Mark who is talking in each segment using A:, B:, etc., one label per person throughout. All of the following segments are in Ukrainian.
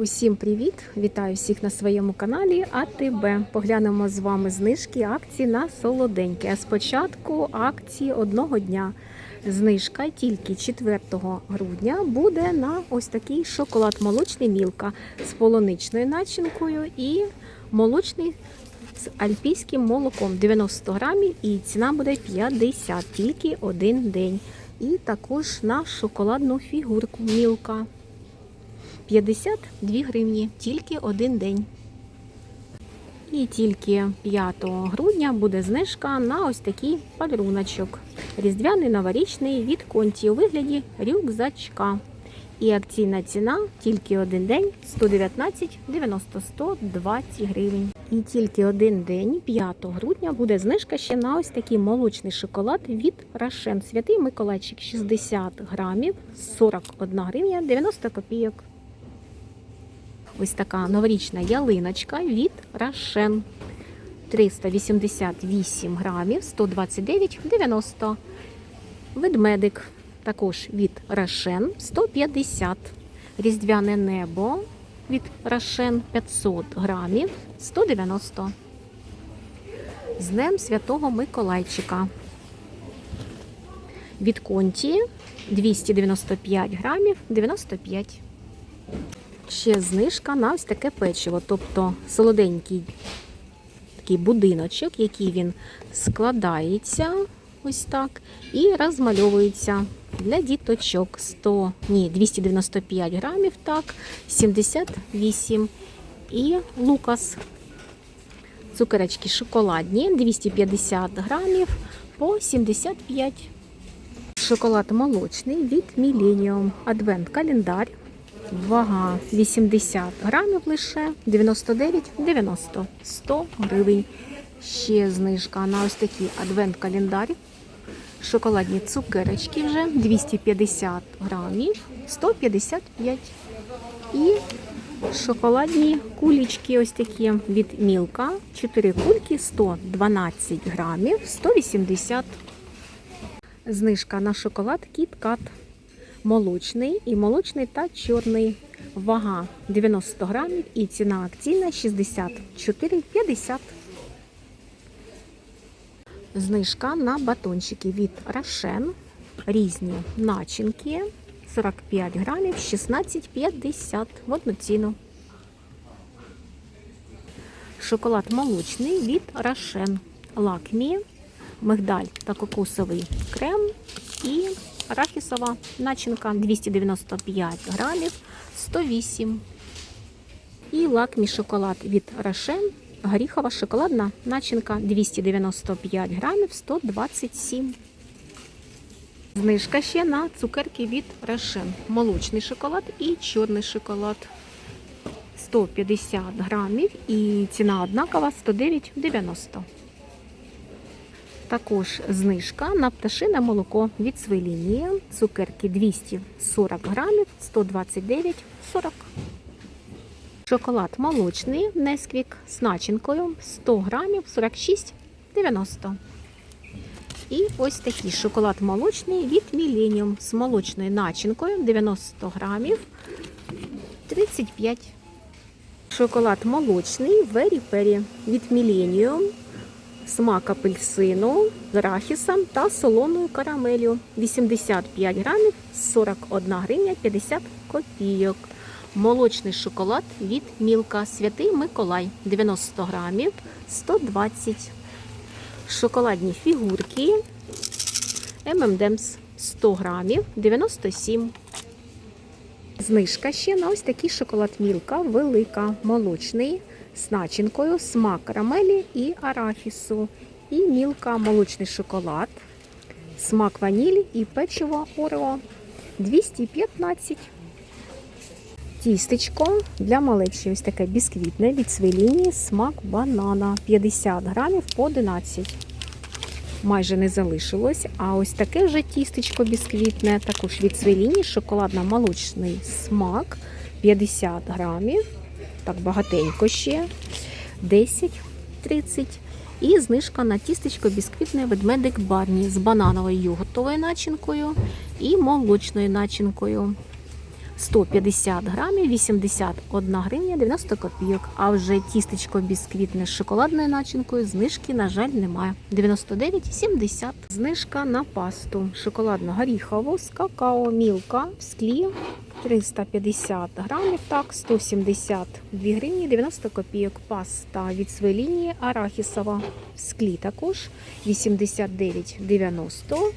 A: Усім привіт! Вітаю всіх на своєму каналі АТБ. Поглянемо з вами знижки акції на солоденьке. Спочатку акції одного дня. Знижка тільки 4 грудня буде на ось такий шоколад молочний мілка з полуничною начинкою і молочний з альпійським молоком 90 грамів і ціна буде 50, тільки один день. І також на шоколадну фігурку мілка. 52 гривні, тільки один день. І тільки 5 грудня буде знижка на ось такий подаруночок. Різдвяний новорічний від конті у вигляді рюкзачка. І акційна ціна тільки один день 119 90 120 гривень. І тільки один день, 5 грудня, буде знижка ще на ось такий молочний шоколад від Рашен. Святий Миколайчик 60 грамів, 41 гривня 90 копійок. Ось така новорічна ялиночка від Рашен. 388 грамів, 129,90. Ведмедик також від Рашен 150. Різдвяне небо від Рашен 500 грамів 190. З Днем Святого Миколайчика. Від Конті 295 грамів 95 ще знижка на ось таке печиво, тобто солоденький такий будиночок, який він складається ось так, і розмальовується для діточок 100, ні, 295 грамів, так, 78. І лукас. Цукерочки шоколадні, 250 грамів по 75. Шоколад молочний від Millennium. Адвент-календар. Вага 80 грамів лише 99,90 100 гривень. Ще знижка на ось такий адвент-календар. Шоколадні цукерочки вже 250 грамів 155. І шоколадні кулічки ось такі від Мілка. 4 кульки 112 грамів 180. Знижка на шоколад Кіт-Кат молочний і молочний та чорний. Вага 90 грамів і ціна акційна 64,50. Знижка на батончики від Рошен. Різні начинки 45 грамів 16,50 в одну ціну. Шоколад молочний від Рошен. Лакмі, мигдаль та кокосовий крем і арахісова начинка 295 грамів 108. І лакмі шоколад від Рошен. Горіхова шоколадна начинка 295 грамів 127. Знижка ще на цукерки від Рошен. Молочний шоколад і чорний шоколад. 150 грамів і ціна однакова 109,90. Також знижка на пташине молоко від свилінії. Цукерки 240 грамів, 129,40. Шоколад молочний Несквік з начинкою 100 грамів, 46,90. І ось такий шоколад молочний від Millennium з молочною начинкою 90 грамів, 35. Шоколад молочний Very Perry від Millennium смак апельсину з арахісом та солоною карамелью. 85 грамів, 41 гривня 50 копійок. Молочний шоколад від Мілка Святий Миколай 90 грамів 120. Шоколадні фігурки M&M's 100 грамів 97. Знижка ще на ось такий шоколад Мілка велика, молочний з начинкою, смак карамелі і арахісу. І мілка молочний шоколад, смак ванілі і печиво Орео 215. Тістечко для малечі. Ось таке бісквітне від свеліні, смак банана 50 грамів по 11. Майже не залишилось. А ось таке вже тістечко бісквітне, також від свеліні, шоколадно-молочний смак 50 грамів. Так, багатенько ще. 10-30. І знижка на тістечко бісквітне ведмедик Барні з банановою йогуртовою начинкою і молочною начинкою. 150 грамів 81 гривня 90 копійок. А вже тістечко бісквітне з шоколадною начинкою знижки, на жаль, немає. 99,70. Знижка на пасту шоколадно горіхову з какао мілка в склі 350 грамів, так, 172 гривні 90 копійок. Паста від своєї лінії арахісова в склі також 89,90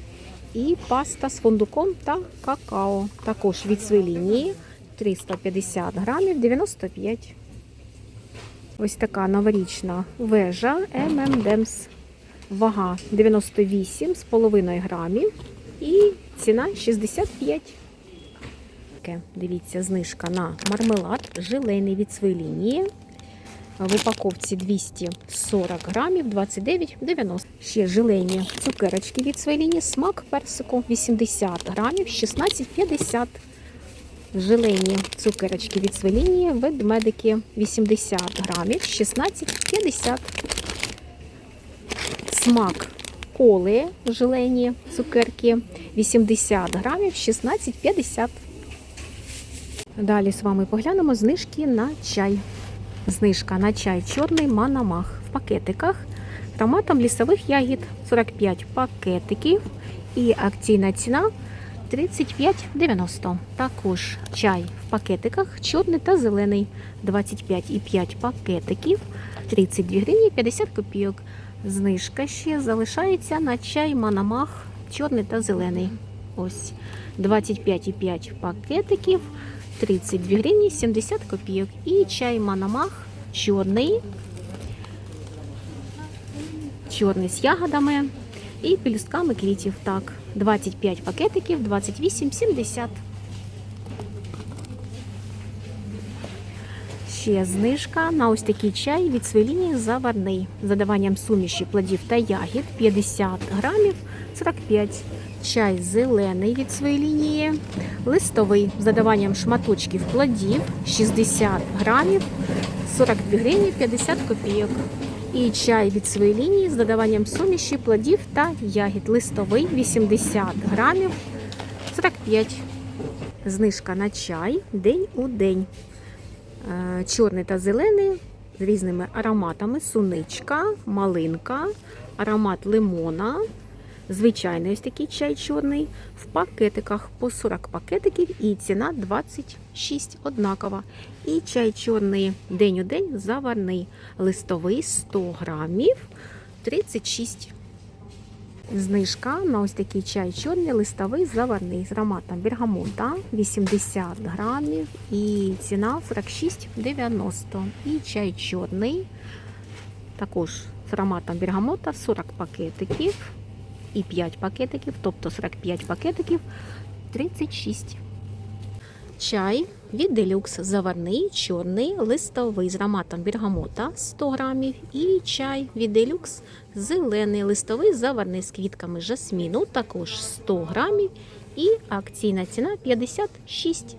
A: і паста з фундуком та какао. Також від своєї лінії 350 грамів 95. Ось така новорічна вежа M&M's. Вага 98,5 грамів і ціна 65. Таке, Дивіться, знижка на мармелад желейний від своєї лінії. В упаковці 240 грамів 29,90. Ще желейні цукерочки від своєї лінії. Смак персику 80 грамів 16,50. Желейні цукерочки від своєї лінії. Ведмедики 80 грамів 16,50. Смак коли желейні цукерки 80 грамів 16,50. Далі з вами поглянемо знижки на чай. Знижка на чай чорний манамах в пакетиках ароматом лісових ягід 45 пакетиків і акційна ціна 35,90. Також чай в пакетиках чорний та зелений 25,5 пакетиків 32 гривні 50 копійок. Знижка ще залишається на чай манамах чорний та зелений. Ось 25,5 пакетиків 32 гривні 70 копійок. І чай Манамах чорний, чорний з ягодами і пелюстками квітів. Так, 25 пакетиків, 28,70. Ще знижка на ось такий чай від своєї лінії заварний. з додаванням суміші плодів та ягід 50 грамів 45 чай зелений від своєї лінії, листовий з додаванням шматочків плодів 60 грамів 42 гривні 50 копійок. І чай від своєї лінії з додаванням суміші плодів та ягід. Листовий 80 грамів 45. Знижка на чай день у день. Е, Чорний та зелений з різними ароматами: суничка, малинка, аромат лимона. Звичайний ось такий чай чорний в пакетиках по 40 пакетиків і ціна 26 однакова. І чай чорний день у день заварний. Листовий 100 грамів 36. Знижка на ось такий чай чорний листовий заварний з ароматом бергамота 80 грамів і ціна 46,90. І чай чорний також з ароматом бергамота 40 пакетиків і 5 пакетиків, тобто 45 пакетиків 36. Чай від делюкс заварний, чорний, листовий з ароматом бергамота 100 грамів. І чай від делюкс зелений, листовий заварний з квітками жасміну, також 100 грамів. І акційна ціна 56